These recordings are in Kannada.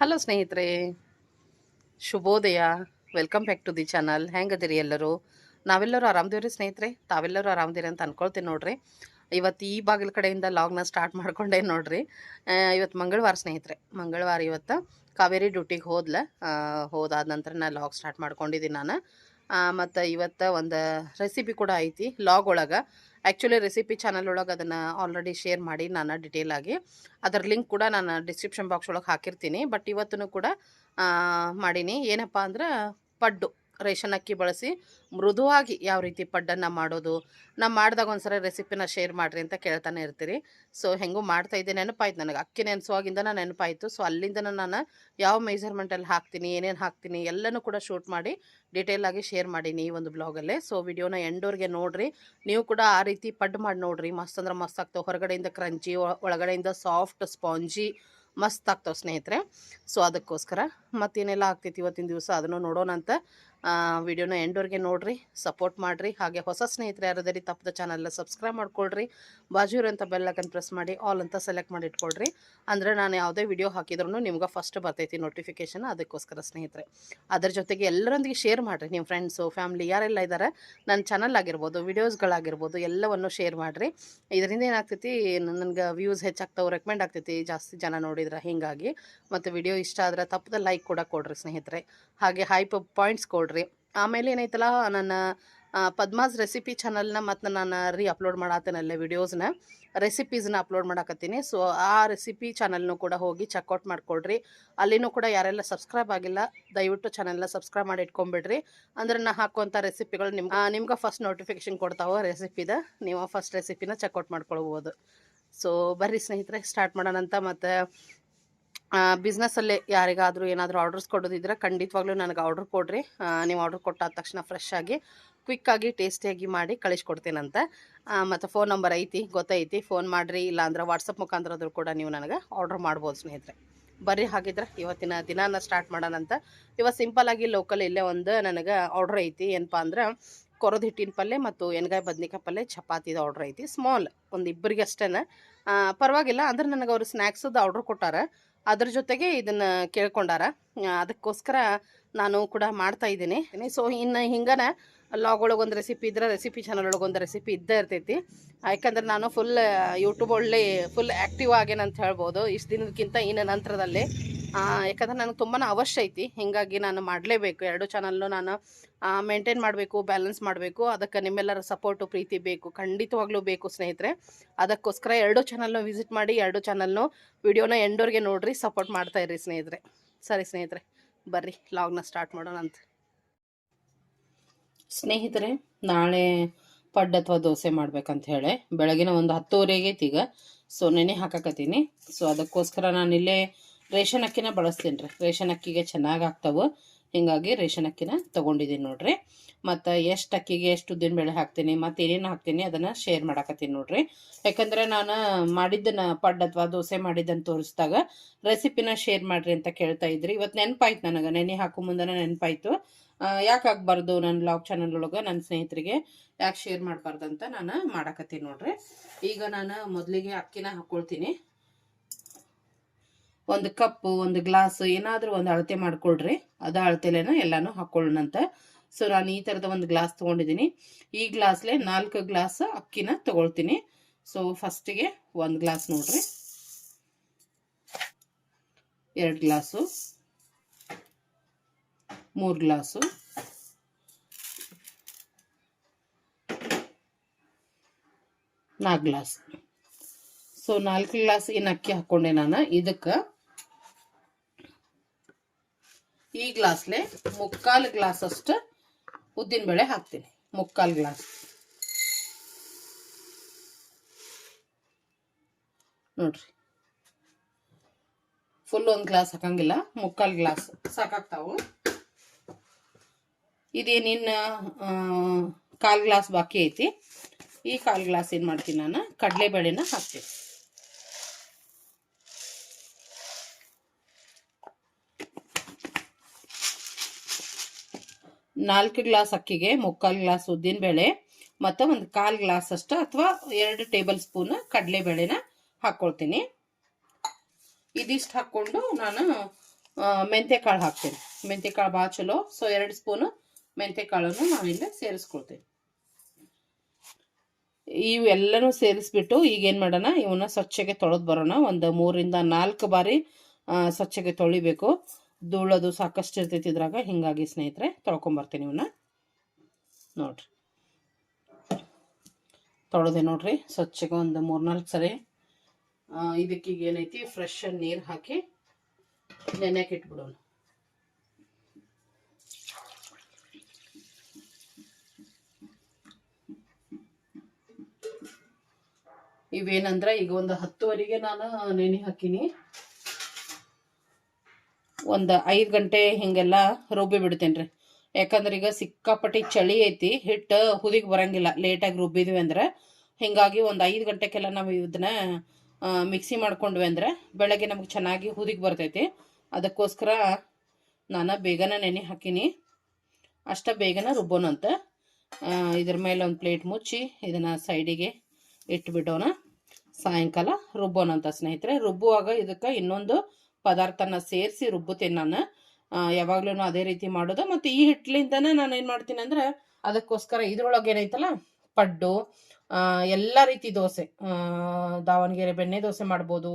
ಹಲೋ ಸ್ನೇಹಿತರೆ. ಶುಭೋದಯ. Welcome back to the channel ಹೆಂಗದಿರಿ ಎಲ್ಲರೂ? ನಾವೆಲ್ಲರೂ ಆರಾಮದೇವ್ರಿ ಸ್ನೇಹಿತರೆ? ತಾವೆಲ್ಲರೂ ಆರಾಮದಿರಿ ಅಂತ ಅನ್ಕೊಳ್ತೀನಿ ನೋಡ್ರಿ. ಇವತ್ತು ಈ ಬಾಗಿಲ ಕಡೆಯಿಂದ ಲಾಗ್ನ ಸ್ಟಾರ್ಟ್ ಮಾಡ್ಕೊಂಡೆ ನೋಡ್ರಿ. ಇವತ್ತು ಮಂಗಳವಾರ ಸ್ನೇಹಿತರೆ. ಮಂಗಳವಾರ ಇವತ್ತು ಕಾವೇರಿ ಡ್ಯೂಟಿಗೆ ಹೋದ್ಲ. ಹೋದಾದ ನಂತರ ನಾನು ಲಾಗ್ ಸ್ಟಾರ್ಟ್ ಮಾಡ್ಕೊಂಡಿದ್ದೀನಿ ನಾನು. ಮತ್ತು ಇವತ್ತು ಒಂದು ರೆಸಿಪಿ ಕೂಡ ಐತಿ ಲಾಗ್ ಒಳಗೆ. ಆ್ಯಕ್ಚುಲಿ ರೆಸಿಪಿ ಚಾನಲ್ ಒಳಗೆ ಅದನ್ನು ಆಲ್ರೆಡಿ ಶೇರ್ ಮಾಡಿ ನಾನು ಡಿಟೇಲ್ ಆಗಿ. ಅದರ ಲಿಂಕ್ ಕೂಡ ನಾನು ಡಿಸ್ಕ್ರಿಪ್ಷನ್ ಬಾಕ್ಸ್ ಒಳಗೆ ಹಾಕಿರ್ತೀನಿ. ಬಟ್ ಇವತ್ತೂ ಕೂಡ ಮಾಡೀನಿ. ಏನಪ್ಪ ಅಂದ್ರೆ ಪಡ್ಡು. ರೇಷನ್ ಅಕ್ಕಿ ಬಳಸಿ ಮೃದುವಾಗಿ ಯಾವ ರೀತಿ ಪಡ್ಡನ್ನು ಮಾಡೋದು ನಾ ಮಾಡಿದಾಗ ಒಂದ್ಸಲ ರೆಸಿಪಿನ ಶೇರ್ ಮಾಡಿರಿ ಅಂತ ಕೇಳ್ತಾನೆ ಇರ್ತೀರಿ. ಸೊ ಹೆಂಗೂ ಮಾಡ್ತಾ ಇದ್ದೆ ನೆನಪಾಯ್ತು ನನಗೆ. ಅಕ್ಕಿ ನೆನೆಸುವಾಗಿಂದ ನಾನು ನೆನಪಾಯಿತು. ಸೊ ಅಲ್ಲಿಂದ ನಾನು ಯಾವ ಮೆಜರ್ಮೆಂಟಲ್ಲಿ ಹಾಕ್ತೀನಿ, ಏನೇನು ಹಾಕ್ತೀನಿ ಎಲ್ಲನೂ ಕೂಡ ಶೂಟ್ ಮಾಡಿ ಡೀಟೇಲಾಗಿ ಶೇರ್ ಮಾಡೀನಿ ಈ ಒಂದು ಬ್ಲಾಗಲ್ಲೇ ಸೊ ವಿಡಿಯೋನ ಎಂಡೋರ್ಗೆ ನೋಡಿರಿ. ನೀವು ಕೂಡ ಆ ರೀತಿ ಪಡ್ಡು ಮಾಡಿ ನೋಡಿರಿ. ಮಸ್ತ್ ಅಂದ್ರೆ ಮಸ್ತ್ ಆಗ್ತಾವೆ. ಹೊರಗಡೆಯಿಂದ ಕ್ರಂಚಿ ಒಳಗಡೆಯಿಂದ ಸಾಫ್ಟ್ ಸ್ಪಾಂಜಿ ಮಸ್ತ್ ಆಗ್ತಾವೆ ಸ್ನೇಹಿತರೆ. ಸೊ ಅದಕ್ಕೋಸ್ಕರ ಮತ್ತೇನೆಲ್ಲ ಆಗ್ತೈತಿ ಇವತ್ತಿನ ದಿವಸ ಅದನ್ನು ನೋಡೋಣ ಅಂತ ವಿಡಿಯೋನ ಎಂಡೋರ್ಗೆ ನೋಡ್ರಿ ಸಪೋರ್ಟ್ ಮಾಡಿರಿ. ಹಾಗೆ ಹೊಸ ಸ್ನೇಹಿತರು ಯಾರಾದ್ರಿ ತಪ್ಪದ ಚಾನಲ್ನ ಸಬ್ಸ್ಕ್ರೈಬ್ ಮಾಡ್ಕೊಳ್ರಿ. ಬಾಜು ಇರೋಂಥ ಬೆಲ್ಲಕನ್ ಪ್ರೆಸ್ ಮಾಡಿ ಆಲ್ ಅಂತ ಸೆಲೆಕ್ಟ್ ಮಾಡಿ ಇಟ್ಕೊಳ್ರಿ. ಅಂದರೆ ನಾನು ಯಾವುದೇ ವಿಡಿಯೋ ಹಾಕಿದ್ರು ನಿಮ್ಗೆ ಫಸ್ಟ್ ಬರ್ತೈತಿ ನೋಟಿಫಿಕೇಶನ್ ಅದಕ್ಕೋಸ್ಕರ ಸ್ನೇಹಿತರೆ. ಅದ್ರ ಜೊತೆಗೆ ಎಲ್ಲರೊಂದಿಗೆ ಶೇರ್ ಮಾಡಿರಿ. ನಿಮ್ಮ ಫ್ರೆಂಡ್ಸು ಫ್ಯಾಮಿಲಿ ಯಾರೆಲ್ಲ ಇದ್ದಾರೆ ನನ್ನ ಚಾನಲ್ ಆಗಿರ್ಬೋದು ವಿಡಿಯೋಸ್ಗಳಾಗಿರ್ಬೋದು ಎಲ್ಲವನ್ನು ಶೇರ್ ಮಾಡಿರಿ. ಇದರಿಂದ ಏನಾಗ್ತೈತಿ, ನನಗೆ ವ್ಯೂಸ್ ಹೆಚ್ಚಾಗ್ತಾವೆ ರೆಕಮೆಂಡ್ ಆಗ್ತೈತಿ. ಜಾಸ್ತಿ ಜನ ನೋಡಿದ್ರೆ ಹೀಗಾಗಿ. ಮತ್ತು ವಿಡಿಯೋ ಇಷ್ಟ ಆದರೆ ತಪ್ಪದ ಲೈಕ್ ಕೂಡ ಕೊಡ್ರಿ ಸ್ನೇಹಿತರೆ. ಹಾಗೆ ಹೈಪ್ ಪಾಯಿಂಟ್ಸ್ ಕೊಡ್ರಿ. ಆಮೇಲೆ ಏನೈತಲ್ಲ ನನ್ನ ಪದ್ಮಾಸ್ ರೆಸಿಪಿ ಚಾನಲ್ನ ಮತ್ತು ನಾನು ರೀ ಅಪ್ಲೋಡ್ ಮಾಡತ್ತೇನಲ್ಲ ವಿಡಿಯೋಸ್ನ ರೆಸಿಪೀಸ್ನ ಅಪ್ಲೋಡ್ ಮಾಡಕತ್ತೀನಿ. ಸೊ ಆ ರೆಸಿಪಿ ಚಾನಲ್ನು ಕೂಡ ಹೋಗಿ ಚೆಕ್ಔಟ್ ಮಾಡ್ಕೊಳ್ರಿ. ಅಲ್ಲಿನೂ ಕೂಡ ಯಾರೆಲ್ಲ ಸಬ್ಸ್ಕ್ರೈಬ್ ಆಗಿಲ್ಲ, ದಯವಿಟ್ಟು ಚಾನಲ್ನ ಸಬ್ಸ್ಕ್ರೈಬ್ ಮಾಡಿ ಇಟ್ಕೊಂಬಿಡ್ರಿ. ಅಂದ್ರೆ ನಾ ಹಾಕುವಂಥ ರೆಸಿಪಿಗಳು ನಿಮ್ಮ ನಿಮ್ಗೆ ಫಸ್ಟ್ ನೋಟಿಫಿಕೇಶನ್ ಕೊಡ್ತಾವೆ ರೆಸಿಪಿದ ನೀವು ಫಸ್ಟ್ ರೆಸಿಪಿನ ಚೆಕ್ಔಟ್ ಮಾಡ್ಕೊಳ್ಬೋದು. ಸೊ ಬರ್ರಿ ಸ್ನೇಹಿತರೆ ಸ್ಟಾರ್ಟ್ ಮಾಡೋಣ ಅಂತ ಮತ್ತು ಬಿಸ್ನೆಸ್ಸಲ್ಲೇ ಯಾರಿಗಾದರೂ ಏನಾದರೂ ಆರ್ಡರ್ಸ್ ಕೊಡೋದಿದ್ರೆ ಖಂಡಿತವಾಗ್ಲೂ ನನಗೆ ಆರ್ಡರ್ ಕೊಡ್ರಿ. ನೀವು ಆರ್ಡರ್ ಕೊಟ್ಟಾದ ತಕ್ಷಣ ಫ್ರೆಶ್ ಆಗಿ ಕ್ವಿಕ್ಕಾಗಿ ಟೇಸ್ಟಿಯಾಗಿ ಮಾಡಿ ಕಳಿಸ್ಕೊಡ್ತೇನಂತೆ. ಮತ್ತು ಫೋನ್ ನಂಬರ್ ಐತಿ, ಗೊತ್ತೈತಿ ಫೋನ್ ಮಾಡಿರಿ. ಇಲ್ಲಾಂದ್ರೆ ವಾಟ್ಸಪ್ ಮುಖಾಂತರದ್ರು ಕೂಡ ನೀವು ನನಗೆ ಆರ್ಡರ್ ಮಾಡ್ಬೋದು ಸ್ನೇಹಿತರೆ. ಬರ್ರಿ ಹಾಗಿದ್ರೆ ಇವತ್ತಿನ ದಿನಾನ ಸ್ಟಾರ್ಟ್ ಮಾಡೋಣ ಅಂತ ಇವತ್ತು ಸಿಂಪಲಾಗಿ ಲೋಕಲ್ ಇಲ್ಲೇ ಒಂದು ನನಗೆ ಆರ್ಡ್ರ್ ಐತಿ. ಏನಪ್ಪ ಅಂದ್ರೆ ಕೊರದ ಹಿಟ್ಟಿನ ಪಲ್ಯ ಮತ್ತು ಎಣ್ಗಾಯಿ ಬದ್ನಿಕಾಯಿ ಪಲ್ಯ ಚಪಾತಿದ ಆರ್ಡ್ರ್ ಐತಿ. ಸ್ಮಾಲ್ ಒಂದು ಇಬ್ಬರಿಗೆ ಅಷ್ಟೇ ಪರವಾಗಿಲ್ಲ, ಅಂದ್ರೆ ನನಗೆ ಅವರು ಸ್ನ್ಯಾಕ್ಸದ್ದು ಆರ್ಡ್ರ್ ಕೊಟ್ಟಾರ. ಅದ್ರ ಜೊತೆಗೆ ಇದನ್ನು ಕೇಳ್ಕೊಂಡಾರ. ಅದಕ್ಕೋಸ್ಕರ ನಾನು ಕೂಡ ಮಾಡ್ತಾ ಇದ್ದೀನಿ. ಸೊ ಇನ್ನು ಹಿಂಗನ ಲಾಗ್ ಒಳಗೊಂದು ರೆಸಿಪಿ ಇದ್ರೆ ರೆಸಿಪಿ ಚಾನಲ್ ಒಳಗೆ ಒಂದು ರೆಸಿಪಿ ಇದ್ದೇ ಇರ್ತೈತಿ. ಯಾಕಂದ್ರೆ ನಾನು ಫುಲ್ ಯೂಟ್ಯೂಬ್ ಒಳ್ಳೆ ಫುಲ್ ಆ್ಯಕ್ಟಿವ್ ಆಗೇನಂತ ಹೇಳ್ಬೋದು. ಇಷ್ಟು ದಿನಕ್ಕಿಂತ ಇನ್ನು ನಂತರದಲ್ಲಿ. ಯಾಕಂದ್ರೆ ನನಗೆ ತುಂಬಾ ಅವಶ್ಯ ಐತಿ. ಹೀಗಾಗಿ ನಾನು ಮಾಡಲೇಬೇಕು. ಎರಡು ಚಾನಲ್ನು ನಾನು ಮೇಂಟೈನ್ ಮಾಡಬೇಕು ಬ್ಯಾಲೆನ್ಸ್ ಮಾಡಬೇಕು. ಅದಕ್ಕೆ ನಿಮ್ಮೆಲ್ಲರ ಸಪೋರ್ಟು ಪ್ರೀತಿ ಬೇಕು. ಖಂಡಿತವಾಗ್ಲೂ ಬೇಕು ಸ್ನೇಹಿತರೆ. ಅದಕ್ಕೋಸ್ಕರ ಎರಡು ಚಾನಲ್ನು ವಿಸಿಟ್ ಮಾಡಿ, ಎರಡು ಚಾನಲ್ನು ವಿಡಿಯೋನ ಎಂಡೋರ್ಗೆ ನೋಡಿರಿ ಸಪೋರ್ಟ್ ಮಾಡ್ತಾ ಇರ್ರಿ ಸ್ನೇಹಿತರೆ. ಸರಿ ಸ್ನೇಹಿತರೆ, ಬರ್ರಿ ಲಾಗ್ನ ಸ್ಟಾರ್ಟ್ ಮಾಡೋಣ ಅಂತ ಸ್ನೇಹಿತರೆ, ನಾಳೆ ಪಡ್ಡ ಅಥವಾ ದೋಸೆ ಮಾಡ್ಬೇಕಂತ ಹೇಳಿ. ಬೆಳಗಿನ ಒಂದು ಹತ್ತುವರೆಗೆ ಈಗ ಸೊ ನೆನೆ ಹಾಕಕತ್ತೀನಿ. ಸೊ ಅದಕ್ಕೋಸ್ಕರ ನಾನು ಇಲ್ಲೇ ರೇಷನ್ ಅಕ್ಕಿನ ಬಳಸ್ತೀನಿ ರೀ. ರೇಷನ್ ಅಕ್ಕಿಗೆ ಚೆನ್ನಾಗಿ ಆಗ್ತಾವೆ. ಹಿಂಗಾಗಿ ರೇಷನ್ ಅಕ್ಕಿನ ತಗೊಂಡಿದ್ದೀನಿ ನೋಡ್ರಿ. ಮತ್ತು ಎಷ್ಟು ಅಕ್ಕಿಗೆ ಎಷ್ಟು ಉದ್ದಿನ ಬೇಳೆ ಹಾಕ್ತೀನಿ, ಮತ್ತು ಏನೇನು ಹಾಕ್ತೀನಿ ಅದನ್ನು ಶೇರ್ ಮಾಡಾಕತ್ತೀನಿ ನೋಡ್ರಿ. ಯಾಕಂದರೆ ನಾನು ಮಾಡಿದ್ದನ್ನ ಪಡ್ ಅಥವಾ ದೋಸೆ ಮಾಡಿದ್ದನ್ನು ತೋರಿಸಿದಾಗ ರೆಸಿಪಿನ ಶೇರ್ ಮಾಡ್ರಿ ಅಂತ ಕೇಳ್ತಾ ಇದ್ರಿ. ಇವತ್ತು ನೆನಪಾಯ್ತು ನನಗೆ, ನೆನೆ ಹಾಕೋ ಮುಂದೆನೇ ನೆನಪಾಯ್ತು. ಯಾಕೆ ಆಗ್ಬಾರ್ದು ನನ್ನ ಲಾಗ್ ಚಾನಲ್ ಒಳಗೆ ನನ್ನ ಸ್ನೇಹಿತರಿಗೆ? ಯಾಕೆ ಶೇರ್ ಮಾಡಬಾರ್ದು ಅಂತ ನಾನು ಮಾಡಾಕತ್ತೀನಿ ನೋಡ್ರಿ. ಈಗ ನಾನು ಮೊದಲಿಗೆ ಅಕ್ಕಿನ ಹಾಕ್ಕೊಳ್ತೀನಿ ಒಂದು ಕಪ್ಪು, ಒಂದು ಗ್ಲಾಸ್, ಏನಾದರೂ ಒಂದು ಅಳತೆ ಮಾಡ್ಕೊಳ್ರಿ. ಅದು ಅಳತೆಲೇನ ಎಲ್ಲಾನು ಹಾಕೊಳ್ಳೋಣಂತ. ಸೊ ನಾನು ಈ ಥರದ ಒಂದು ಗ್ಲಾಸ್ ತೊಗೊಂಡಿದ್ದೀನಿ ಈ ಗ್ಲಾಸ್ಲೆ ನಾಲ್ಕು ಗ್ಲಾಸ್ ಅಕ್ಕಿನ ತಗೊಳ್ತೀನಿ. ಸೊ ಫಸ್ಟಿಗೆ ಒಂದು ಗ್ಲಾಸ್ ನೋಡ್ರಿ. ಎರಡು ಗ್ಲಾಸು. ಮೂರು ಗ್ಲಾಸು. ನಾಲ್ಕು ಗ್ಲಾಸ್. ಸೊ ನಾಲ್ಕು ಗ್ಲಾಸ್ ಏನು ಅಕ್ಕಿ ಹಾಕ್ಕೊಂಡೆ ನಾನು. ಇದಕ್ಕೆ ಈ ಗ್ಲಾಸ್ಲೆ ಮುಕ್ಕಾಲು ಗ್ಲಾಸ್ ಅಷ್ಟು ಉದ್ದಿನಬೇಳೆ ಹಾಕ್ತೀನಿ. ಮುಕ್ಕಾಲು ಗ್ಲಾಸ್. ನೋಡ್ರಿ. ಫುಲ್ ಒಂದು ಗ್ಲಾಸ್ ಹಾಕಂಗಿಲ್ಲ. ಮುಕ್ಕಾಲು ಗ್ಲಾಸ್ ಸಾಕಾಗ್ತಾವು. ಇದೇನಿನ್ನ ಕಾಲು ಗ್ಲಾಸ್ ಬಾಕಿ ಐತಿ. ಈ ಕಾಲು ಗ್ಲಾಸ್ ಏನು ಮಾಡ್ತೀನಿ ನಾನು? ಕಡಲೆಬೇಳೆನ ಹಾಕ್ತೀನಿ. ನಾಲ್ಕು ಗ್ಲಾಸ್ ಅಕ್ಕಿಗೆ ಮುಕ್ಕಾಲು ಗ್ಲಾಸ್ ಉದ್ದಿನ ಬೇಳೆ ಮತ್ತು ಒಂದು ಕಾಲು ಗ್ಲಾಸ್ ಅಷ್ಟು, ಅಥವಾ ಎರಡು ಟೇಬಲ್ ಸ್ಪೂನ್ ಕಡಲೆಬೇಳೆನ ಹಾಕ್ಕೊಳ್ತೀನಿ ಇದಿಷ್ಟು ಹಾಕ್ಕೊಂಡು ನಾನು ಮೆಂತ್ಯಕಾಳು ಹಾಕ್ತೀನಿ. ಮೆಂತ್ಯಕಾಳು ಭಾಳ ಚಲೋ ಸೊ ಎರಡು ಸ್ಪೂನು ಮೆಂತ್ಯಕಾಳನ್ನು ಕಾಳನ್ನು ನಾವಿಲ್ಲಿ ಸೇರಿಸ್ಕೊಳ್ತೀನಿ ಇವೆಲ್ಲನೂ ಸೇರಿಸ್ಬಿಟ್ಟು ಈಗ ಏನು ಮಾಡೋಣ, ಇವನ್ನ ಸ್ವಚ್ಛಗೆ ತೊಳೆದು ಬರೋಣ. ಒಂದು ಮೂರಿಂದ ನಾಲ್ಕು ಬಾರಿ ಸ್ವಚ್ಛಗೆ ತೊಳಿಬೇಕು. ಧೂಳದು ಸಾಕಷ್ಟು ಇರ್ತೈತಿ ಇದ್ರಾಗ, ಹಿಂಗಾಗಿ ಸ್ನೇಹಿತರೆ ತೊಳ್ಕೊಂಬರ್ತೀನಿ ಇವನ್ನ ನೋಡ್ರಿ. ತೊಳೆದೆ ನೋಡ್ರಿ, ಸ್ವಚ್ಛಗೆ ಒಂದು ಮೂರ್ನಾಲ್ಕು ಸರಿ. ಇದಕ್ಕೀಗ ಏನೈತಿ ಫ್ರೆಶ್ ನೀರು ಹಾಕಿ ನೆನೆಯಕ್ಕೆ ಇಟ್ಬಿಡೋಣ. ಇವೇನಂದ್ರೆ, ಈಗ ಒಂದು ಹತ್ತುವರೆಗೆ ನಾನು ನೆನೆ ಹಾಕಿನಿ. ಒಂದು ಐದು ಗಂಟೆ ಹಿಂಗೆಲ್ಲ ರುಬ್ಬಿ ಬಿಡ್ತೇನೆ ರೀ ಯಾಕಂದ್ರೆ ಈಗ ಸಿಕ್ಕಾಪಟ್ಟಿ ಚಳಿ ಐತಿ, ಹಿಟ್ಟು ಹುದಿಗೆ ಬರಂಗಿಲ್ಲ. ಲೇಟಾಗಿ ರುಬ್ಬಿದ್ವಿ ಅಂದ್ರೆ ಹಿಂಗಾಗಿ ಒಂದು ಐದು ಗಂಟೆಗೆಲ್ಲ ನಾವು ಇದನ್ನ ಮಿಕ್ಸಿ ಮಾಡ್ಕೊಂಡ್ವಿ ಅಂದ್ರೆ ಬೆಳಗ್ಗೆ ನಮ್ಗೆ ಚೆನ್ನಾಗಿ ಹುದಿಗೆ ಬರ್ತೈತಿ. ಅದಕ್ಕೋಸ್ಕರ ನಾನು ಬೇಗನೆ ನೆನೆ ಹಾಕಿನಿ. ಅಷ್ಟ ಬೇಗನೆ ರುಬ್ಬೋಣ ಅಂತ. ಇದ್ರ ಮೇಲೆ ಒಂದು ಪ್ಲೇಟ್ ಮುಚ್ಚಿ ಇದನ್ನು ಸೈಡಿಗೆ ಇಟ್ಬಿಡೋಣ. ಸಾಯಂಕಾಲ ರುಬ್ಬೋಣಂತ ಸ್ನೇಹಿತರೆ. ರುಬ್ಬುವಾಗ ಇದಕ್ಕೆ ಇನ್ನೊಂದು ಪದಾರ್ಥನ ಸೇರಿಸಿ ರುಬ್ಬುತ್ತೇನೆ ನಾನು. ಯಾವಾಗ್ಲೂ ಅದೇ ರೀತಿ ಮಾಡೋದು. ಮತ್ತು ಈ ಹಿಟ್ಲಿಂದನೇ ನಾನು ಏನು ಮಾಡ್ತೀನಿ ಅಂದ್ರೆ ಅದಕ್ಕೋಸ್ಕರ ಇದ್ರೊಳಗೆ ಏನೈತಲ್ಲ, ಪಡ್ಡು ಎಲ್ಲ ರೀತಿ ದೋಸೆ. ದಾವಣಗೆರೆ ಬೆಣ್ಣೆ ದೋಸೆ ಮಾಡ್ಬೋದು,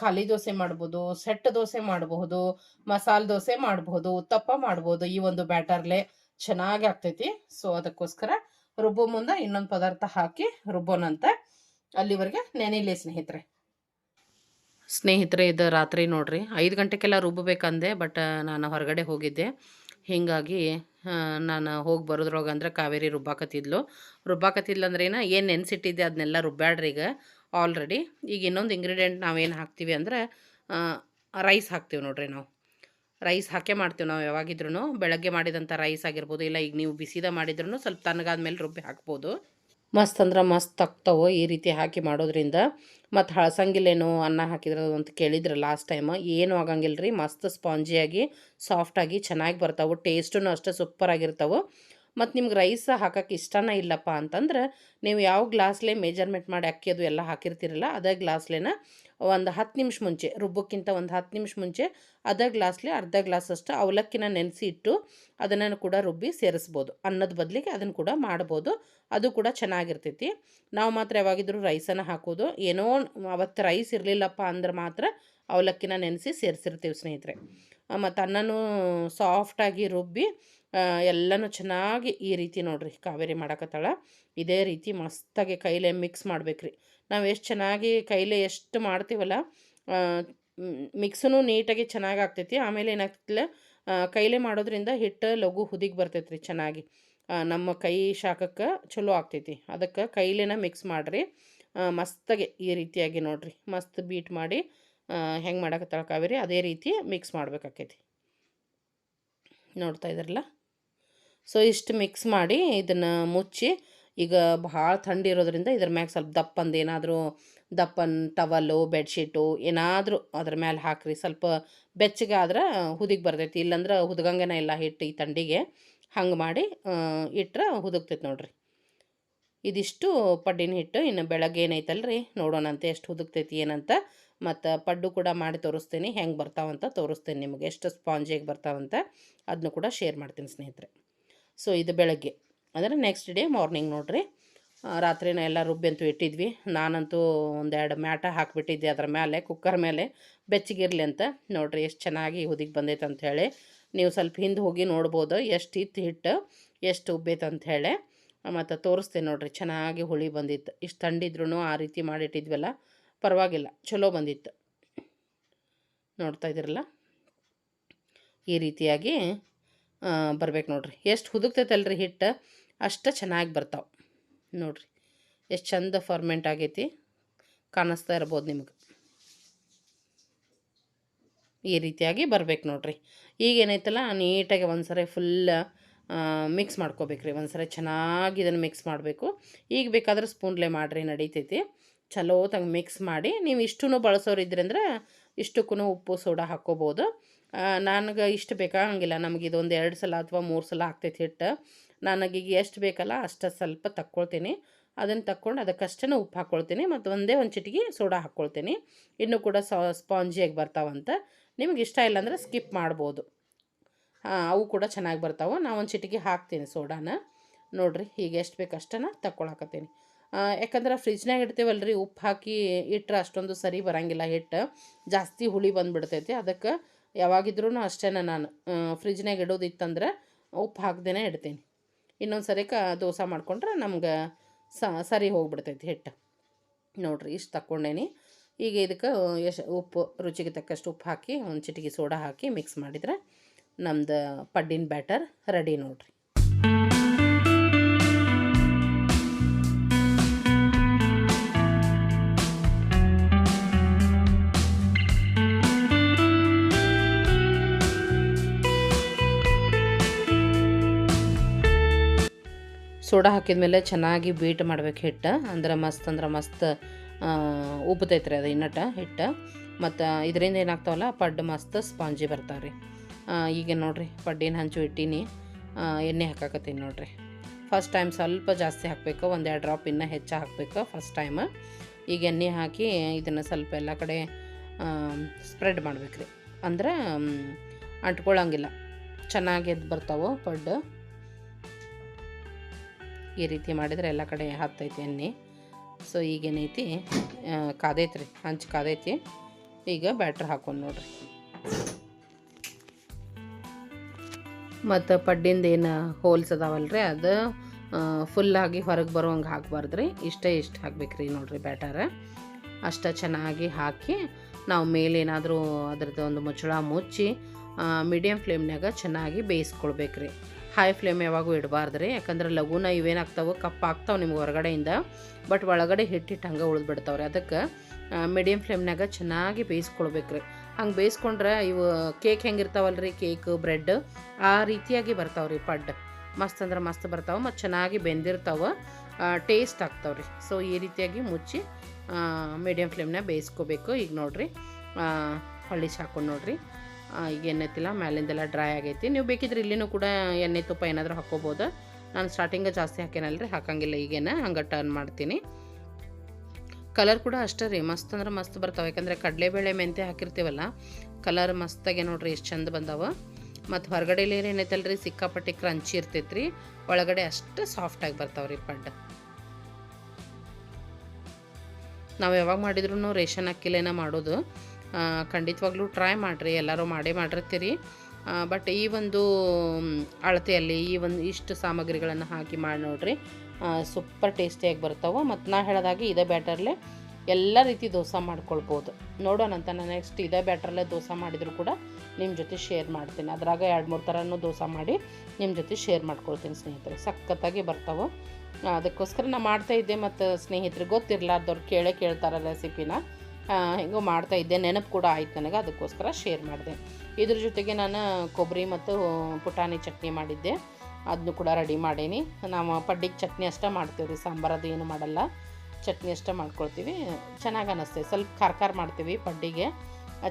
ಖಾಲಿ ದೋಸೆ ಮಾಡ್ಬೋದು, ಸೆಟ್ ದೋಸೆ ಮಾಡಬಹುದು, ಮಸಾಲೆ ದೋಸೆ ಮಾಡಬಹುದು, ಉತ್ತಪ್ಪ ಮಾಡ್ಬೋದು. ಈ ಒಂದು ಬ್ಯಾಟರ್ಲೆ ಚೆನ್ನಾಗಿ ಆಗ್ತೈತಿ. ಸೊ ಅದಕ್ಕೋಸ್ಕರ ರುಬ್ಬೋ ಮುಂದೆ ಇನ್ನೊಂದು ಪದಾರ್ಥ ಹಾಕಿ ರುಬ್ಬೋಣಂತ. ಅಲ್ಲಿವರೆಗೆ ನೆನೆಯಲಿ ಸ್ನೇಹಿತರೆ. ಸ್ನೇಹಿತರೆ, ಇದು ರಾತ್ರಿ ನೋಡ್ರಿ. ಐದು ಗಂಟೆಗೆಲ್ಲ ರುಬ್ಬಬೇಕಂದೆ ಬಟ್ ನಾನು ಹೊರಗಡೆ ಹೋಗಿದ್ದೆ. ಹೀಗಾಗಿ ನಾನು ಹೋಗಿ ಬರೋದ್ರೊಳಗೆ ಅಂದ್ರೆ ಕಾವೇರಿ ರುಬ್ಬಾಕತ್ತಿದ್ಲು. ರುಬ್ಬಾಕತ್ತಿದ್ಲು ಅಂದ್ರೆ ಏನ, ಏನು ನೆನೆಸಿಟ್ಟಿದ್ದೆ ಅದನ್ನೆಲ್ಲ ರುಬ್ಬ್ಯಾಡ್ರಿ ಈಗ ಆಲ್ರೆಡಿ ಈಗ ಇನ್ನೊಂದು ಇಂಗ್ರೀಡಿಯೆಂಟ್ ನಾವೇನು ಹಾಕ್ತೀವಿ ಅಂದ್ರೆ ರೈಸ್ ಹಾಕ್ತೀವಿ ನೋಡ್ರಿ ನಾವು. ರೈಸ್ ಹಾಕೇ ಮಾಡ್ತೀವಿ ನಾವು ಯಾವಾಗಿದ್ರೂ ಬೆಳಗ್ಗೆ ಮಾಡಿದಂಥ ರೈಸ್ ಆಗಿರ್ಬೋದು, ಇಲ್ಲ ಈಗ ನೀವು ಬಿಸಿದ ಮಾಡಿದ್ರೂ ಸ್ವಲ್ಪ ತಣ್ಣಗಾದ್ಮೇಲೆ ರುಬ್ಬಿ ಹಾಕ್ಬೋದು. ಮಸ್ತ್ ಅಂದ್ರೆ ಮಸ್ತ್ ಆಗ್ತಾವೆ ಈ ರೀತಿ ಹಾಕಿ ಮಾಡೋದ್ರಿಂದ. ಮತ್ತು ಹಳಸಂಗಿಲ್ಲೇನು ಅನ್ನ ಹಾಕಿದ್ರೆ ಅಂತ ಕೇಳಿದ್ರೆ ಲಾಸ್ಟ್ ಟೈಮ್ ಏನು ಆಗಂಗಿಲ್ಲ ರೀ ಮಸ್ತ್ ಸ್ಪಾಂಜಿಯಾಗಿ ಸಾಫ್ಟಾಗಿ ಚೆನ್ನಾಗಿ ಬರ್ತಾವೆ ಟೇಸ್ಟೂ ಅಷ್ಟೇ ಸೂಪರ್ ಆಗಿರ್ತಾವೆ. ಮತ್ತು ನಿಮ್ಗೆ ರೈಸ್ ಹಾಕಕ್ಕೆ ಇಷ್ಟನೇ ಇಲ್ಲಪ್ಪ ಅಂತಂದ್ರೆ ನೀವು ಯಾವ ಗ್ಲಾಸ್ಲೆ ಮೇಜರ್ಮೆಂಟ್ ಮಾಡಿ ಅಕ್ಕಿ ಅದು ಎಲ್ಲ ಹಾಕಿರ್ತೀರಲ್ಲ ಅದೇ ಗ್ಲಾಸ್ಲೇನ ಒಂದು ಹತ್ತು ನಿಮಿಷ ಮುಂಚೆ, ರುಬ್ಬಕ್ಕಿಂತ ಒಂದು ಹತ್ತು ನಿಮಿಷ ಮುಂಚೆ ಅದೇ ಗ್ಲಾಸ್ಲೆ ಅರ್ಧ ಗ್ಲಾಸಷ್ಟು ಅವಲಕ್ಕಿನ ನೆನೆಸಿ ಇಟ್ಟು ಅದನ್ನು ಕೂಡ ರುಬ್ಬಿ ಸೇರಿಸ್ಬೋದು. ಅನ್ನದ ಬದಲಿಗೆ ಅದನ್ನು ಕೂಡ ಮಾಡ್ಬೋದು. ಅದು ಕೂಡ ಚೆನ್ನಾಗಿರ್ತೈತಿ. ನಾವು ಮಾತ್ರ ಯಾವಾಗಿದ್ರೂ ರೈಸನ್ನು ಹಾಕೋದು. ಏನೋ ಅವತ್ತು ರೈಸ್ ಇರಲಿಲ್ಲಪ್ಪ ಅಂದ್ರೆ ಮಾತ್ರ ಅವಲಕ್ಕಿನ ನೆನೆಸಿ ಸೇರಿಸಿರ್ತೀವಿ ಸ್ನೇಹಿತರೆ. ಮತ್ತು ಅನ್ನನೂ ಸಾಫ್ಟಾಗಿ ರುಬ್ಬಿ ಎಲ್ಲನೂ ಚೆನ್ನಾಗಿ ಈ ರೀತಿ ನೋಡಿರಿ ಕಾವೇರಿ ಮಾಡಕತ್ತಾಳ. ಇದೇ ರೀತಿ ಮಸ್ತಾಗಿ ಕೈಲೇ ಮಿಕ್ಸ್ ಮಾಡ್ಬೇಕ್ರಿ. ನಾವು ಎಷ್ಟು ಚೆನ್ನಾಗಿ ಕೈಲೇ ಎಷ್ಟು ಮಾಡ್ತೀವಲ್ಲ ಮಿಕ್ಸೂ ನೀಟಾಗಿ ಚೆನ್ನಾಗಿ ಆಗ್ತೈತಿ. ಆಮೇಲೆ ಏನಾಗ್ತಿಲ್ಲ ಕೈಲೇ ಮಾಡೋದ್ರಿಂದ ಹಿಟ್ಟು, ಲಘು ಹುದಿಗೆ ಬರ್ತೈತೆ ರೀ ಚೆನ್ನಾಗಿ ನಮ್ಮ ಕೈ ಶಾಖಕ್ಕೆ ಚಲೋ ಆಗ್ತೈತಿ. ಅದಕ್ಕೆ ಕೈಲೇನ ಮಿಕ್ಸ್ ಮಾಡಿರಿ. ಮಸ್ತಾಗಿ ಈ ರೀತಿಯಾಗಿ ನೋಡಿರಿ. ಮಸ್ತ್ ಬೀಟ್ ಮಾಡಿ ಹೆಂಗೆ ಮಾಡಕತ್ತಾಳ ಕಾವೇರಿ, ಅದೇ ರೀತಿ ಮಿಕ್ಸ್ ಮಾಡ್ಬೇಕಾಕೈತಿ. ನೋಡ್ತಾ ಇದ್ರಲ್ಲ ಸೊ ಇಷ್ಟು ಮಿಕ್ಸ್ ಮಾಡಿ ಇದನ್ನು ಮುಚ್ಚಿ, ಈಗ ಭಾಳ ಥಂಡಿ ಇರೋದ್ರಿಂದ ಇದ್ರ ಮ್ಯಾಗ ಸ್ವಲ್ಪ ದಪ್ಪಂದು ಏನಾದರೂ ದಪ್ಪನ್ ಟವಲ್ಲು ಬೆಡ್ಶೀಟು ಏನಾದರೂ ಅದ್ರ ಮೇಲೆ ಹಾಕ್ರಿ. ಸ್ವಲ್ಪ ಬೆಚ್ಚಗೆ ಆದ್ರೆ ಹುದಿಗೆ ಬರ್ತೈತಿ. ಇಲ್ಲಾಂದ್ರೆ ಹುದ್ಗಂಗೆನ ಇಲ್ಲ ಹಿಟ್ಟು ಈ ಥಂಡಿಗೆ. ಹಂಗೆ ಮಾಡಿ ಇಟ್ಟರೆ ಹುದುಗ್ತೈತಿ ನೋಡ್ರಿ. ಇದಿಷ್ಟು ಪಡ್ಡಿನ ಹಿಟ್ಟು. ಇನ್ನು ಬೆಳಗ್ಗೆ ಏನೈತಲ್ರಿ? ಅಂತ ಎಷ್ಟು ಹುದುಗ್ತೈತಿ ಏನಂತ. ಮತ್ತು ಪಡ್ಡು ಕೂಡ ಮಾಡಿ ತೋರಿಸ್ತೀನಿ. ಹೆಂಗೆ ಬರ್ತಾವಂತ ತೋರಿಸ್ತೀನಿ ನಿಮಗೆ. ಎಷ್ಟು ಸ್ಪಾಂಜಿಗೆ ಬರ್ತಾವಂತ. ಅದನ್ನು ಕೂಡ ಶೇರ್ ಮಾಡ್ತೀನಿ ಸ್ನೇಹಿತರೆ. ಸೊ ಇದು ಬೆಳಗ್ಗೆ. ಅಂದರೆ ನೆಕ್ಸ್ಟ್ ಡೇ ಮಾರ್ನಿಂಗ್ ನೋಡ್ರಿ. ರಾತ್ರಿನ ಎಲ್ಲ ರುಬ್ಬಿ ಅಂತೂ ಇಟ್ಟಿದ್ವಿ. ನಾನಂತೂ ಒಂದೆರಡು ಮ್ಯಾಟ ಹಾಕಿಬಿಟ್ಟಿದ್ದೆ ಅದ್ರ ಮೇಲೆ ಕುಕ್ಕರ್ ಮೇಲೆ. ಬೆಚ್ಚಗಿರಲಿ ಅಂತ. ನೋಡ್ರಿ ಎಷ್ಟು ಚೆನ್ನಾಗಿ ಹುದಿಗೆ ಬಂದೈತೆ ಅಂಥೇಳಿ ನೀವು ಸ್ವಲ್ಪ ಹಿಂದೆ ಹೋಗಿ ನೋಡ್ಬೋದು. ಎಷ್ಟು ಇತ್ತು ಹಿಟ್ಟು, ಎಷ್ಟು ಉಬ್ಬೈತೆ ಅಂಥೇಳಿ ಮತ್ತು ತೋರಿಸ್ತೀನಿ ನೋಡ್ರಿ ಚೆನ್ನಾಗಿ ಹುಳಿ ಬಂದಿತ್ತು. ಇಷ್ಟು ತಂಡಿದ್ರೂ ಆ ರೀತಿ ಮಾಡಿಟ್ಟಿದ್ವಲ್ಲ, ಪರವಾಗಿಲ್ಲ. ಚಲೋ ಬಂದಿತ್ತು. ನೋಡ್ತಾ ಇದ್ದೀರಲ್ಲ? ಈ ರೀತಿಯಾಗಿ ಬರ್ಬೇಕು ನೋಡ್ರಿ. ಎಷ್ಟು ಹುದುಕ್ತೈತಲ್ರಿ ಹಿಟ್ಟು? ಅಷ್ಟು ಚೆನ್ನಾಗಿ ಬರ್ತಾವೆ. ನೋಡ್ರಿ. ಎಷ್ಟು ಚಂದ ಫರ್ಮೆಂಟ್ ಆಗೈತಿ. ಕಾಣಿಸ್ತಾ ಇರ್ಬೋದು ನಿಮ್ಗೆ. ಈ ರೀತಿಯಾಗಿ ಬರ್ಬೇಕು ನೋಡ್ರಿ. ಈಗ ಏನೈತಲ್ಲ, ನೀಟಾಗಿ ಒಂದ್ಸರಿ ಫುಲ್ ಮಿಕ್ಸ್ ಮಾಡ್ಕೋಬೇಕ್ರಿ. ಒಂದ್ಸರಿ ಚೆನ್ನಾಗಿ ಇದನ್ನು ಮಿಕ್ಸ್ ಮಾಡಬೇಕು. ಈಗ ಬೇಕಾದ್ರೆ ಸ್ಪೂನ್ಲೆ ಮಾಡಿರಿ, ನಡೀತೈತಿ. ಚಲೋ ತಂಗೆ ಮಿಕ್ಸ್ ಮಾಡಿ, ನೀವು ಇಷ್ಟು ಬಳಸೋರು ಇದ್ರಂದ್ರೆ ಇಷ್ಟಕ್ಕೂ ಉಪ್ಪು, ಸೋಡಾ ಹಾಕ್ಕೋಬೋದು ನನಗೆ ಇಷ್ಟು ಬೇಕಾಗಂಗಿಲ್ಲ ನಮಗೆ ಇದೊಂದು ಎರಡು ಸಲ ಅಥವಾ ಮೂರು ಸಲ ಆಗ್ತೈತಿ ಹಿಟ್ಟು. ನನಗೀಗ ಎಷ್ಟು ಬೇಕಲ್ಲ ಅಷ್ಟು ಸ್ವಲ್ಪ ತಕ್ಕೊಳ್ತೀನಿ. ಅದನ್ನು ತಕ್ಕೊಂಡು ಅದಕ್ಕಷ್ಟೇ ಉಪ್ಪು ಹಾಕ್ಕೊಳ್ತೀನಿ ಮತ್ತು ಒಂದೇ ಒಂದು ಚಿಟಿಗೆ ಸೋಡಾ ಹಾಕ್ಕೊಳ್ತೀನಿ ಇನ್ನೂ ಕೂಡ ಸ್ಪಾಂಜಿಯಾಗಿ ಬರ್ತಾವಂತ. ನಿಮಗೆ ಇಷ್ಟ ಇಲ್ಲ ಅಂದರೆ ಸ್ಕಿಪ್ ಮಾಡ್ಬೋದು. ಅವು ಕೂಡ ಚೆನ್ನಾಗಿ ಬರ್ತಾವೆ. ನಾವು ಒಂದು ಚಿಟಿಗೆ ಹಾಕ್ತೀನಿ ಸೋಡಾನ. ನೋಡಿರಿ ಹೀಗೆ ಎಷ್ಟು ಬೇಕು ಅಷ್ಟನ್ನು ತಗೊಳಕತ್ತೀನಿ ಯಾಕಂದ್ರೆ ಫ್ರಿಜ್ನಾಗ ಇಡ್ತೀವಲ್ಲ ರೀ ಉಪ್ಪು ಹಾಕಿ ಇಟ್ಟರೆ ಅಷ್ಟೊಂದು ಸರಿ ಬರೋಂಗಿಲ್ಲ ಹಿಟ್ಟು. ಜಾಸ್ತಿ ಹುಳಿ ಬಂದುಬಿಡ್ತೈತಿ. ಅದಕ್ಕೆ ಯಾವಾಗಿದ್ರೂ ಅಷ್ಟೇ ನಾನು ಫ್ರಿಜ್ನಾಗ ಇಡೋದಿತ್ತಂದ್ರೆ ಉಪ್ಪು ಹಾಕ್ದೇ ಇಡ್ತೀನಿ. ಇನ್ನೊಂದು ಸರಿ ಕ, ದೋಸೆ ಮಾಡ್ಕೊಂಡ್ರೆ ನಮ್ಗೆ ಸರಿ ಹೋಗ್ಬಿಡ್ತೈತಿ ಹಿಟ್ಟು. ನೋಡಿರಿ, ಇಷ್ಟು ತಕ್ಕೊಂಡೇನಿ. ಈಗ ಇದಕ್ಕೆ ಎಷ್ಟು ಉಪ್ಪು, ರುಚಿಗೆ ತಕ್ಕಷ್ಟು ಉಪ್ಪು ಹಾಕಿ, ಒಂದು ಚಿಟಿಕೆ ಸೋಡಾ ಹಾಕಿ ಮಿಕ್ಸ್ ಮಾಡಿದ್ರೆ ನಮ್ದು ಪಡ್ಡಿನ ಬ್ಯಾಟರ್ ರೆಡಿ ನೋಡಿರಿ. ಸೋಡಾ ಹಾಕಿದ ಮೇಲೆ ಚೆನ್ನಾಗಿ ಬೀಟ್ ಮಾಡ್ಬೇಕು ಹಿಟ್ಟು. ಅಂದ್ರೆ ಮಸ್ತ್ ಅಂದ್ರೆ ಮಸ್ತ್ ಉಬ್ಬತೈತೆ ರೀ ಅದು ಇನ್ನಟ ಹಿಟ್ಟು. ಮತ್ತು ಇದರಿಂದ ಏನಾಗ್ತಾವಲ್ಲ, ಪಡ್ಡು ಮಸ್ತ್ ಸ್ಪಾಂಜಿ ಬರ್ತಾವೆ ರೀ ಈಗ ನೋಡಿರಿ, ಪಡ್ಡಿನ ಹಂಚು ಇಟ್ಟೀನಿ. ಎಣ್ಣೆ ಹಾಕಾಕತ್ತೀನಿ ನೋಡಿರಿ. ಫಸ್ಟ್ ಟೈಮ್ ಸ್ವಲ್ಪ ಜಾಸ್ತಿ ಹಾಕಬೇಕು, ಒಂದೆರಡು ಡ್ರಾಪ್ ಇನ್ನೂ ಹೆಚ್ಚು ಹಾಕಬೇಕು ಫಸ್ಟ್ ಟೈಮ್ ಈಗ ಎಣ್ಣೆ ಹಾಕಿ ಇದನ್ನು ಸ್ವಲ್ಪ ಎಲ್ಲ ಕಡೆ ಸ್ಪ್ರೆಡ್ ಮಾಡ್ಬೇಕು ಅಂದ್ರೆ ಅಂಟ್ಕೊಳ್ಳಂಗಿಲ್ಲ ಚೆನ್ನಾಗಿ ಎದ್ದು ಬರ್ತಾವೆ ಪಡ್ಡು. ಈ ರೀತಿ ಮಾಡಿದರೆ ಎಲ್ಲ ಕಡೆ ಹತ್ತೈತಿ ಎಣ್ಣೆ. ಸೊ ಈಗೇನೈತಿ ಕಾದೈತಿ ರೀ ಹಂಚು ಕಾದೈತಿ. ಈಗ ಬ್ಯಾಟ್ರ್ ಹಾಕೊಂಡು ನೋಡ್ರಿ. ಮತ್ತು ಪಡ್ಡಿಂದ ಏನು ಹೋಲ್ಸ್ ಅದಾವಲ್ಲ ರೀ ಅದು ಫುಲ್ಲಾಗಿ ಹೊರಗೆ ಬರೋಂಗೆ ಹಾಕ್ಬಾರ್ದು ರೀ ಇಷ್ಟೇ ಇಷ್ಟು ಹಾಕ್ಬೇಕು ರೀ ನೋಡಿರಿ ಬ್ಯಾಟರ್ ಅಷ್ಟು ಚೆನ್ನಾಗಿ ಹಾಕಿ ನಾವು ಮೇಲೇನಾದರೂ ಅದ್ರದ್ದು ಒಂದು ಮುಚ್ಚಳ ಮುಚ್ಚಿ ಮೀಡಿಯಮ್ ಫ್ಲೇಮ್ನಾಗ ಚೆನ್ನಾಗಿ ಬೇಯಿಸ್ಕೊಳ್ಬೇಕು ರೀ ಹೈ ಫ್ಲೇಮ್ ಯಾವಾಗೂ ಇಡಬಾರ್ದು ರೀ ಯಾಕಂದ್ರೆ ಲಘುನ ಇವೇನಾಗ್ತಾವೆ ಕಪ್ಪಾಗ್ತಾವೆ ನಿಮ್ಗೆ ಹೊರಗಡೆಯಿಂದ. ಬಟ್ ಒಳಗಡೆ ಹಿಟ್ಟಿಟ್ಟು ಹಂಗೆ ಉಳಿದ್ಬಿಡ್ತಾವ್ರಿ. ಅದಕ್ಕೆ ಮೀಡಿಯಮ್ ಫ್ಲೇಮ್ನಾಗ ಚೆನ್ನಾಗಿ ಬೇಯಿಸ್ಕೊಳ್ಬೇಕು ರೀ ಹಂಗೆ ಬೇಯಿಸ್ಕೊಂಡ್ರೆ ಇವು ಕೇಕ್ ಹೆಂಗಿರ್ತಾವಲ್ಲ ರೀ ಕೇಕ್ ಬ್ರೆಡ್ ಆ ರೀತಿಯಾಗಿ ಬರ್ತಾವೆ ರೀ ಪಡ್ಡು ಮಸ್ತ್ ಅಂದ್ರೆ ಮಸ್ತ್ ಬರ್ತಾವೆ ಮತ್ತು ಚೆನ್ನಾಗಿ ಬೆಂದಿರ್ತಾವೆ. ಟೇಸ್ಟ್ ಆಗ್ತಾವ್ರಿ. ಸೊ ಈ ರೀತಿಯಾಗಿ ಮುಚ್ಚಿ ಮೀಡಿಯಮ್ ಫ್ಲೇಮ್ನಾಗ ಬೇಯಿಸ್ಕೋಬೇಕು. ಈಗ ನೋಡಿರಿ ಹೊಳ್ಳಿ ಹಾಕೊಂಡು ನೋಡಿರಿ. ಈಗ ಎಣ್ಣೆತ್ತಿಲ್ಲ ಮ್ಯಾಲಿಂದೆಲ್ಲ ಡ್ರೈ ಆಗೈತಿ. ನೀವು ಬೇಕಿದ್ರೆ ಇಲ್ಲಿನೂ ಕೂಡ ಎಣ್ಣೆ ತುಪ್ಪ ಏನಾದರೂ ಹಾಕ್ಕೋಬೋದು. ನಾನು ಸ್ಟಾರ್ಟಿಂಗ ಜಾಸ್ತಿ ಹಾಕೇನಲ್ಲ ರೀ ಹಾಕಂಗಿಲ್ಲ, ಈಗೇನ ಹಂಗೆ ಟರ್ನ್ ಮಾಡ್ತೀನಿ. ಕಲರ್ ಕೂಡ ಅಷ್ಟೇ ರೀ, ಮಸ್ತ್ ಅಂದ್ರೆ ಮಸ್ತ್ ಬರ್ತಾವೆ. ಯಾಕಂದರೆ ಕಡಲೆಬೇಳೆ ಮೆಂತೆ ಹಾಕಿರ್ತೀವಲ್ಲ ಕಲರ್ ಮಸ್ತಾಗೆ ನೋಡ್ರಿ ಎಷ್ಟು ಚಂದ ಬಂದಾವ. ಮತ್ತು ಹೊರಗಡೆಲಿ ಏನೈತಲ್ಲ ರೀ ಸಿಕ್ಕಾಪಟ್ಟೆ ಕ್ರಂಚಿ ಇರ್ತೈತೆ ರೀ ಒಳಗಡೆ ಅಷ್ಟು ಸಾಫ್ಟಾಗಿ ಬರ್ತಾವೆ ರೀ ಪಡ್ಡು ನಾವು ಯಾವಾಗ ಮಾಡಿದ್ರು ರೇಷನ್ ಅಕ್ಕಿಲೇನ ಮಾಡೋದು. ಖಂಡಿತವಾಗ್ಲೂ ಟ್ರೈ ಮಾಡಿರಿ, ಎಲ್ಲರೂ ಮಾಡೇ ಮಾಡಿರ್ತೀರಿ. ಬಟ್ ಈ ಒಂದು ಅಳತೆಯಲ್ಲಿ ಈ ಒಂದು ಇಷ್ಟು ಸಾಮಗ್ರಿಗಳನ್ನು ಹಾಕಿ ಮಾಡಿ ನೋಡ್ರಿ. ಸೂಪರ್ ಟೇಸ್ಟಿಯಾಗಿ ಬರ್ತಾವೆ. ಮತ್ತು ನಾ ಹೇಳೋದಾಗಿ ಇದೇ ಬ್ಯಾಟರ್ಲೆ ಎಲ್ಲ ರೀತಿ ದೋಸೆ ಮಾಡ್ಕೊಳ್ಬೋದು. ನೋಡೋಣ ಅಂತ ನಾನು ನೆಕ್ಸ್ಟ್ ಇದೇ ಬ್ಯಾಟ್ರಲ್ಲೇ ದೋಸೆ ಮಾಡಿದರೂ ಕೂಡ ನಿಮ್ಮ ಜೊತೆ ಶೇರ್ ಮಾಡ್ತೀನಿ. ಅದ್ರಾಗ ಎರಡು ಮೂರು ಥರನೂ ದೋಸೆ ಮಾಡಿ ನಿಮ್ಮ ಜೊತೆ ಶೇರ್ ಮಾಡ್ಕೊಳ್ತೀನಿ ಸ್ನೇಹಿತರೆ. ಸಖತ್ತಾಗಿ ಬರ್ತಾವೆ. ಅದಕ್ಕೋಸ್ಕರ ನಾನು ಮಾಡ್ತಾ ಇದ್ದೆ ಮತ್ತು ಸ್ನೇಹಿತರಿಗೆ ಗೊತ್ತಿರಲಾರ್ದವ್ರು ಕೇಳೇ ಕೇಳ್ತಾರೆ ರೆಸಿಪಿನ ಹಿಂಗೂ ಮಾಡ್ತಾ ಇದ್ದೆ. ನೆನಪು ಕೂಡ ಆಯ್ತು ನನಗೆ, ಅದಕ್ಕೋಸ್ಕರ ಶೇರ್ ಮಾಡಿದೆ. ಇದ್ರ ಜೊತೆಗೆ ನಾನು ಕೊಬ್ಬರಿ ಮತ್ತು ಪುಟಾಣಿ ಚಟ್ನಿ ಮಾಡಿದ್ದೆ. ಅದನ್ನು ಕೂಡ ರೆಡಿ ಮಾಡೀನಿ. ನಾವು ಪಡ್ಡಿಗೆ ಚಟ್ನಿ ಅಷ್ಟೇ ಮಾಡ್ತೀವಿ ರೀ ಸಾಂಬಾರದು ಏನು ಮಾಡಲ್ಲ. ಚಟ್ನಿ ಅಷ್ಟೇ ಮಾಡ್ಕೊಳ್ತೀವಿ. ಚೆನ್ನಾಗಿ ಅನ್ನಿಸ್ತೈತೆ ಸ್ವಲ್ಪ ಖಾರ ಖಾರ ಮಾಡ್ತೀವಿ ಪಡ್ಡಿಗೆ.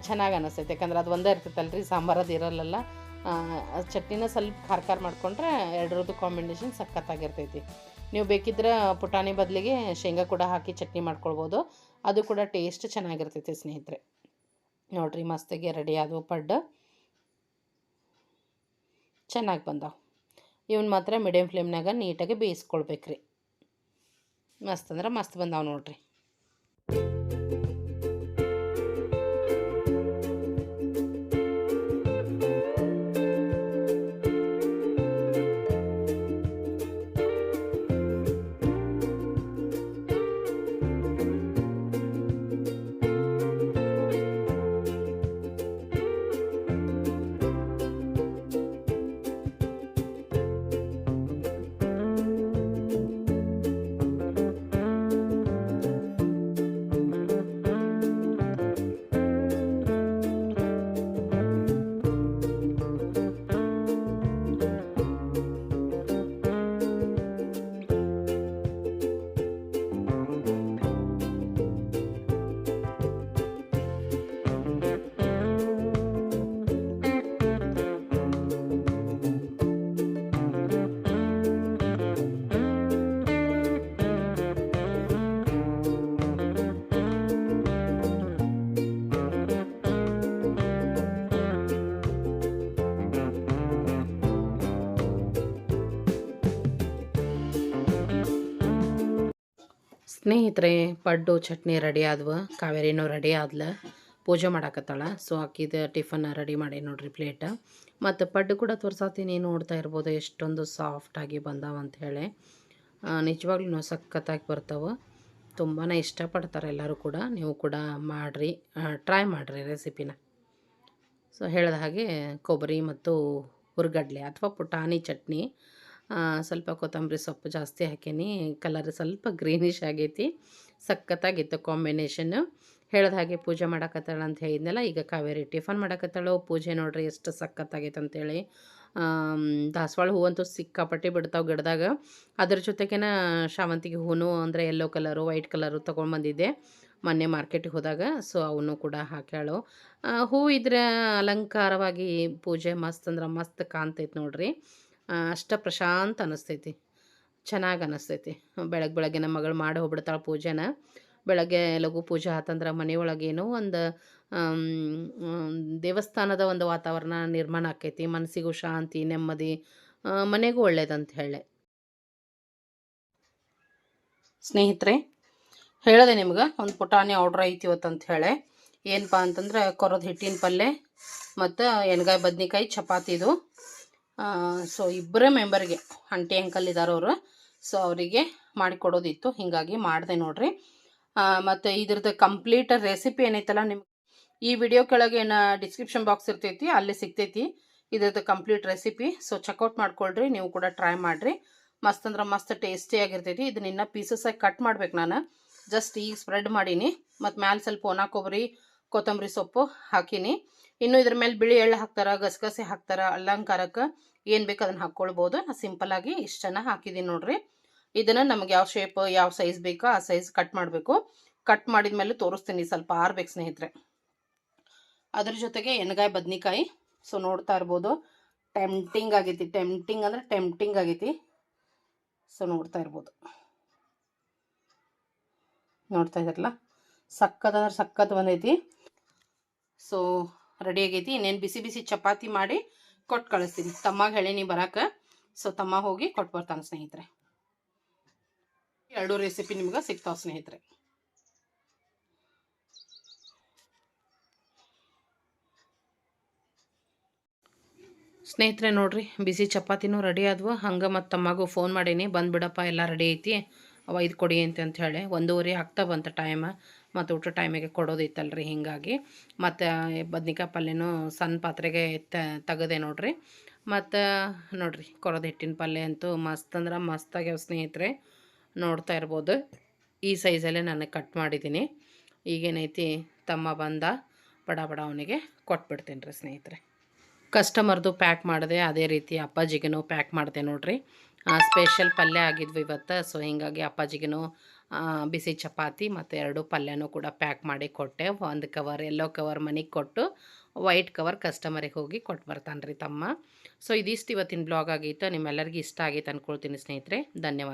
ಚೆನ್ನಾಗಿ ಅನ್ನಿಸ್ತೈತೆ ಯಾಕಂದ್ರೆ ಅದು ಒಂದೇ ಇರ್ತೈತಲ್ಲ ರೀ ಸಾಂಬಾರದು ಇರಲ್ಲ ಚಟ್ನಿನ ಸ್ವಲ್ಪ ಖಾರ ಖಾರ ಮಾಡಿಕೊಂಡ್ರೆ ಎರಡರದ್ದು ಕಾಂಬಿನೇಷನ್ ಸಖತ್ತಾಗಿರ್ತೈತಿ. ನೀವು ಬೇಕಿದ್ರೆ ಪುಟಾಣಿ ಬದಲಿಗೆ ಶೇಂಗಾ ಕೂಡ ಹಾಕಿ ಚಟ್ನಿ ಮಾಡ್ಕೊಳ್ಬೋದು. ಅದು ಕೂಡ ಟೇಸ್ಟ್ ಚೆನ್ನಾಗಿರ್ತೈತೆ ಸ್ನೇಹಿತರೆ. ನೋಡಿರಿ, ಮಸ್ತಿಗೆ ರೆಡಿ ಆದವು ಪಡ್ಡು. ಚೆನ್ನಾಗಿ ಬಂದಾವೆ. ಇವನ್ ಮಾತ್ರ ಮೀಡಿಯಮ್ ಫ್ಲೇಮ್ನಾಗ ನೀಟಾಗಿ ಬೇಯಿಸ್ಕೊಳ್ಬೇಕ್ರಿ. ಮಸ್ತ್ ಅಂದ್ರೆ ಮಸ್ತ್ ಬಂದಾವೆ ನೋಡಿರಿ. ಸ್ನೇಹಿತರೆ, ಪಡ್ಡು ಚಟ್ನಿ ರೆಡಿ ಆದ್ವು, ಕಾವೇರಿನೂ ರೆಡಿ ಆದ್ಲ. ಪೂಜೆ ಮಾಡಾಕತ್ತಾಳ ಸೊ ಅಕ್ಕಿದ ಟಿಫನ್ ರೆಡಿ ಮಾಡಿ ನೋಡ್ರಿ ಪ್ಲೇಟ ಮತ್ತು ಪಡ್ಡು ಕೂಡ ತೋರ್ಸಾತೀನಿ, ನೋಡ್ತಾ ಇರ್ಬೋದು ಎಷ್ಟೊಂದು ಸಾಫ್ಟಾಗಿ ಬಂದಾವ ಅಂಥೇಳಿ ನಿಜವಾಗ್ಲೂ ಸಖತ್ತಾಗಿ ಬರ್ತಾವೆ. ತುಂಬಾ ಇಷ್ಟಪಡ್ತಾರೆ ಎಲ್ಲರೂ ಕೂಡ, ನೀವು ಕೂಡ ಮಾಡಿರಿ ಟ್ರೈ ಮಾಡಿರಿ ರೆಸಿಪಿನ ಸೊ ಹೇಳಿದ ಹಾಗೆ ಕೊಬ್ಬರಿ ಮತ್ತು ಹುರ್ಗಡ್ಲೆ ಅಥವಾ ಪುಟಾಣಿ ಚಟ್ನಿ ಸ್ವಲ್ಪ ಕೊತ್ತಂಬರಿ ಸೊಪ್ಪು ಜಾಸ್ತಿ ಹಾಕೀನಿ. ಕಲರ್ ಸ್ವಲ್ಪ ಗ್ರೀನಿಶ್ ಆಗೈತಿ. ಸಖತ್ತಾಗಿತ್ತು ಕಾಂಬಿನೇಷನ್ನು ಹೇಳ್ದ ಹಾಗೆ ಪೂಜೆ ಮಾಡಕತ್ತಾಳ ಅಂತ ಹೇಳಿದ್ನಲ್ಲ, ಈಗ ಕಾವೇರಿ ಟಿಫನ್ ಮಾಡಕತ್ತಾಳು. ಪೂಜೆ ನೋಡ್ರಿ ಎಷ್ಟು ಸಖತ್ತಾಗೈತೆ ಅಂತೇಳಿ. ದಾಸವಾಳ ಹೂವಂತೂ ಸಿಕ್ಕಾಪಟ್ಟೆ ಬಿಡ್ತಾವೆ ಗಿಡದಾಗ. ಅದ್ರ ಜೊತೆಗೇನ ಶಾವಂತಿಗೆ ಹೂನು ಅಂದರೆ ಯೆಲ್ಲೋ ಕಲರು ವೈಟ್ ಕಲರು ತೊಗೊಂಡ್ಬಂದಿದ್ದೆ ಮೊನ್ನೆ ಮಾರ್ಕೆಟಿಗೆ ಹೋದಾಗ. ಸೊ ಅವನು ಕೂಡ ಹಾಕ್ಯಾಳು. ಹೂವು ಇದ್ರೆ ಅಲಂಕಾರವಾಗಿ ಪೂಜೆ ಮಸ್ತ್ ಅಂದ್ರೆ ಮಸ್ತ್ ಕಾಣ್ತೈತೆ ನೋಡ್ರಿ. ಅಷ್ಟ ಪ್ರಶಾಂತ ಅನಿಸ್ತೈತಿ. ಚೆನ್ನಾಗಿ ಅನಿಸ್ತೈತಿ. ಬೆಳಗ್ಗೆ ಬೆಳಗ್ಗೆ ನಮ್ಮ ಮಗಳು ಮಾಡಿ ಹೋಗ್ಬಿಡ್ತಾಳೆ ಪೂಜೆನ. ಬೆಳಗ್ಗೆ ಲಘು ಪೂಜೆ ಆತಂದ್ರೆ ಮನೆಯೊಳಗೇನೋ ಒಂದು ದೇವಸ್ಥಾನದ ಒಂದು ವಾತಾವರಣ ನಿರ್ಮಾಣ ಆಕೈತಿ. ಮನಸ್ಸಿಗೂ ಶಾಂತಿ, ನೆಮ್ಮದಿ ಮನೆಗೂ ಒಳ್ಳೇದಂತ ಹೇಳಿ ಸ್ನೇಹಿತರೆ, ಹೇಳಿದೆ ನಿಮ್ಗೆ ಒಂದು ಪುಟಾಣಿ ಆರ್ಡ್ರ್ ಐತಿ ಇವತ್ತು ಅಂತ ಹೇಳಿ ಏನಪ್ಪ ಅಂತಂದ್ರೆ ಕೊರದ ಹಿಟ್ಟಿನ ಪಲ್ಯ ಮತ್ತು ಎಣ್ಗಾಯಿ ಬದ್ನಿಕಾಯಿ ಚಪಾತಿದು ಸೊ ಇಬ್ಬರೇ ಮೆಂಬರ್ಗೆ ಆಂಟಿ ಅಂಕಲ್ ಇದ್ದಾರೆ ಅವರು. ಸೊ ಅವರಿಗೆ ಮಾಡಿಕೊಡೋದಿತ್ತು ಹೀಗಾಗಿ ಮಾಡಿದೆ ನೋಡ್ರಿ. ಮತ್ತು ಇದ್ರದ್ದು ಕಂಪ್ಲೀಟ್ ರೆಸಿಪಿ ಏನೈತಲ್ಲ ನಿಮ್ಗೆ ಈ ವಿಡಿಯೋ ಕೆಳಗೆ ಏನು ಡಿಸ್ಕ್ರಿಪ್ಷನ್ ಬಾಕ್ಸ್ ಇರ್ತೈತಿ, ಅಲ್ಲಿ ಸಿಗ್ತೈತಿ ಇದ್ರದ್ದು ಕಂಪ್ಲೀಟ್ ರೆಸಿಪಿ ಸೊ ಚೆಕ್ಔಟ್ ಮಾಡ್ಕೊಳ್ರಿ, ನೀವು ಕೂಡ ಟ್ರೈ ಮಾಡಿರಿ. ಮಸ್ತ್ ಅಂದ್ರೆ ಮಸ್ತ್ ಟೇಸ್ಟಿಯಾಗಿರ್ತೈತಿ ಇದನ್ನ ಇನ್ನೂ ಪೀಸಸ್ಸಾಗಿ ಕಟ್ ಮಾಡ್ಬೇಕು ನಾನು. ಜಸ್ಟ್ ಈಗ ಸ್ಪ್ರೆಡ್ ಮಾಡೀನಿ. ಮತ್ತು ಮ್ಯಾಲೆ ಸ್ವಲ್ಪ ಒಣ ಕೊಬ್ಬರಿ, ಕೊತ್ತಂಬರಿ ಸೊಪ್ಪು ಹಾಕೀನಿ. ಇನ್ನು ಇದ್ರ ಮೇಲೆ ಬಿಳಿ ಎಳ್ಳು ಹಾಕ್ತಾರ, ಗಸಗಸೆ ಹಾಕ್ತಾರ, ಅಲಂಕಾರಕ್ಕೆ ಏನು ಬೇಕು ಅದನ್ನು ಹಾಕ್ಕೊಳ್ಬೋದು ನಾ ಇಷ್ಟು ಜನ ಹಾಕಿದ್ದೀನಿ ನೋಡ್ರಿ. ಇದನ್ನು ನಮ್ಗೆ ಯಾವ ಶೇಪ್ ಯಾವ ಸೈಜ್ ಬೇಕೋ ಆ ಸೈಜ್ ಕಟ್ ಮಾಡಬೇಕು. ಕಟ್ ಮಾಡಿದ ಮೇಲೆ ತೋರಿಸ್ತೀನಿ ಸ್ವಲ್ಪ ಆರ್ಬೇಕು ಸ್ನೇಹಿತರೆ. ಅದ್ರ ಜೊತೆಗೆ ಎಣ್ಗಾಯಿ ಬದ್ನಿಕಾಯಿ. ಸೊ ನೋಡ್ತಾ ಇರ್ಬೋದು. ಟೆಂಪ್ಟಿಂಗ್ ಆಗೈತಿ. ಟೆಂಪ್ಟಿಂಗ್ ಅಂದ್ರೆ ಟೆಂಪ್ಟಿಂಗ್ ಆಗೈತಿ. ಸೊ ನೋಡ್ತಾ ಇರ್ಬೋದು. ನೋಡ್ತಾ ಇದ್ರಲ್ಲ ಸಕ್ಕತ್ ಅಂದ್ರೆ ಸಕ್ಕತ್ ಬಂದೈತಿ. ಸೊ ರೆಡಿ ಆಗೈತಿ. ಇನ್ನೇನು ಬಿಸಿ ಬಿಸಿ ಚಪಾತಿ ಮಾಡಿ ಕೊಟ್ಟು ಕಳಿಸ್ತೀನಿ. ತಮ್ಮಗೆ ಹೇಳೀನಿ ಬರಕ್ಕೆ ಸೊ ತಮ್ಮ ಹೋಗಿ ಕೊಟ್ಟು ಬರ್ತಾನೆ ಸ್ನೇಹಿತರೆ. ಎರಡು ರೆಸಿಪಿ ನಿಮ್ಗೆ ಸಿಗ್ತಾವೆ ಸ್ನೇಹಿತರೆ. ಸ್ನೇಹಿತರೆ ನೋಡ್ರಿ, ಬಿಸಿ ಚಪಾತಿನೂ ರೆಡಿ ಆದ್ವು. ಹಂಗೆ ಮತ್ತು ತಮ್ಮಗೂ ಫೋನ್ ಮಾಡೀನಿ. ಬಂದುಬಿಡಪ್ಪ, ಎಲ್ಲ ರೆಡಿ ಐತಿ. ಒಯ್ದು ಕೊಡಿ ಅಂತ ಅಂತ ಹೇಳಿ. ಒಂದೂವರೆ ಆಗ್ತಾ ಬಂತ ಟೈಮ್ ಮತ್ತು ಊಟ ಟೈಮಿಗೆ ಕೊಡೋದಿತ್ತಲ್ರಿ ಹೀಗಾಗಿ. ಮತ್ತು ಬದ್ನಿಕಾಯಿ ಪಲ್ಯನೂ ಸಣ್ಣ ಪಾತ್ರೆಗೆ ತೆಗದೆ ನೋಡ್ರಿ. ಮತ್ತು ನೋಡ್ರಿ ಕೊರದ ಹಿಟ್ಟಿನ ಪಲ್ಯ ಅಂತೂ ಮಸ್ತ್ ಅಂದ್ರೆ ಮಸ್ತಾಗಿ ಸ್ನೇಹಿತರೆ ನೋಡ್ತಾ ಇರ್ಬೋದು. ಈ ಸೈಜಲ್ಲೇ ನಾನು ಕಟ್ ಮಾಡಿದ್ದೀನಿ ಈಗೇನೈತಿ ತಮ್ಮ ಬಂದ ಬಡ ಬಡ ಅವನಿಗೆ ಕೊಟ್ಬಿಡ್ತೀನಿ ರೀ ಸ್ನೇಹಿತರೆ. ಕಸ್ಟಮರ್ದು ಪ್ಯಾಕ್ ಮಾಡಿದೆ, ಅದೇ ರೀತಿ ಅಪ್ಪಾಜಿಗೆನೂ ಪ್ಯಾಕ್ ಮಾಡಿದೆ ನೋಡ್ರಿ. ಸ್ಪೆಷಲ್ ಪಲ್ಯ ಆಗಿದ್ವು ಇವತ್ತು, ಸೊ ಹೀಗಾಗಿ ಅಪ್ಪಾಜಿಗೂ ಬಿಸಿ ಚಪಾತಿ ಮತ್ತು ಎರಡು ಪಲ್ಯನೂ ಕೂಡ ಪ್ಯಾಕ್ ಮಾಡಿ ಕೊಟ್ಟೆ. ಒಂದು ಕವರ್ ಎಲ್ಲೋ ಕವರ್ ಮನೆಗೆ ಕೊಟ್ಟು ವೈಟ್ ಕವರ್ ಕಸ್ಟಮರಿಗೆ ಹೋಗಿ ಕೊಟ್ಟು ಬರ್ತಾನೆ ರೀ ತಮ್ಮ. ಸೊ ಇದಿಷ್ಟು ಇವತ್ತಿನ ಬ್ಲಾಗ್ ಆಗಿತ್ತು. ನಿಮ್ಮೆಲ್ಲರಿಗೂ ಇಷ್ಟ ಆಗಿತ್ತು ಅಂದ್ಕೊಳ್ತೀನಿ ಸ್ನೇಹಿತರೆ. ಧನ್ಯವಾದ.